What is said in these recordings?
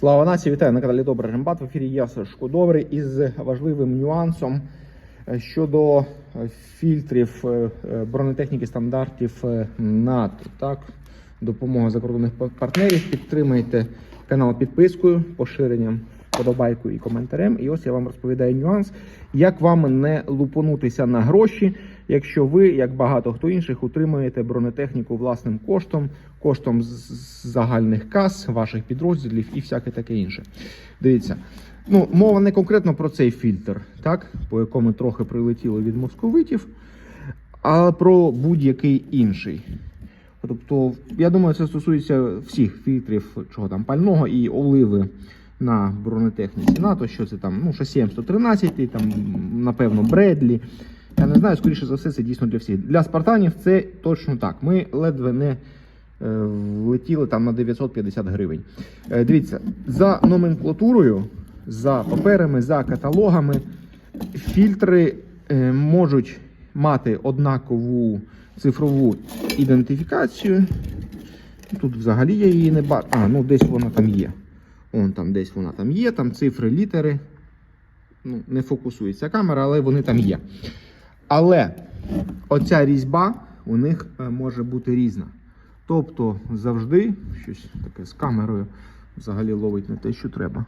Слава нації, вітаю на каналі Добрий Рембат. В ефірі я Сашко Добрий із важливим нюансом е, щодо е, фільтрів е, бронетехніки стандартів НАТО. Так, допомога закордонних партнерів. Підтримайте канал підпискою, поширенням, подобайкою і коментарем. І ось я вам розповідаю нюанс, як вам не лупонутися на гроші, якщо ви, як багато хто інших, утримуєте бронетехніку власним коштом, коштом загальних кас, ваших підрозділів і всяке таке інше. Дивіться. Ну, мова не конкретно про цей фільтр, так, по якому трохи прилетіло від московитів, а про будь-який інший. Тобто, я думаю, це стосується всіх фільтрів чого там пального і оливи на бронетехніці НАТО, що це там, ну, шасі М113, там, напевно, Бредлі. Я не знаю, скоріше за все, це дійсно для всіх. Для спартанів це точно так. Ми ледве не е, влетіли там на 950 гривень. Е, дивіться, за номенклатурою, за паперами, за каталогами, фільтри е, можуть мати однакову цифрову ідентифікацію. Тут взагалі я її не бачу. А, ну десь вона там є. Вон там десь вона там є, там цифри, літери. Ну, не фокусується камера, але вони там є. Але оця різьба у них е, може бути різна. Тобто завжди щось таке з камерою взагалі ловить не те, що треба.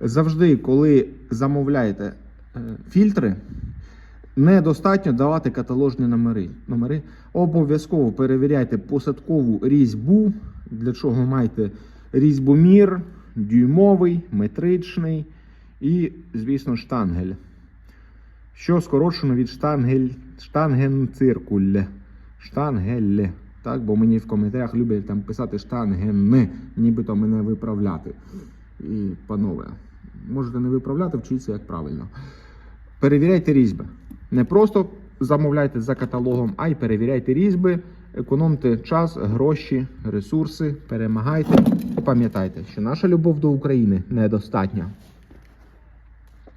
Завжди, коли замовляєте е, фільтри, недостатньо давати каталожні номери. номери. Обов'язково перевіряйте посадкову різьбу, для чого маєте різьбомір, дюймовий, метричний і, звісно, штангель. Що скорочено від штангель, штангенциркуль. Штангель. Так, бо мені в коментарях люблять там писати штанген, нібито мене виправляти. І, панове, можете не виправляти, вчіться як правильно. Перевіряйте різьби. Не просто замовляйте за каталогом, а й перевіряйте різьби, економте час, гроші, ресурси, перемагайте. І пам'ятайте, що наша любов до України недостатня.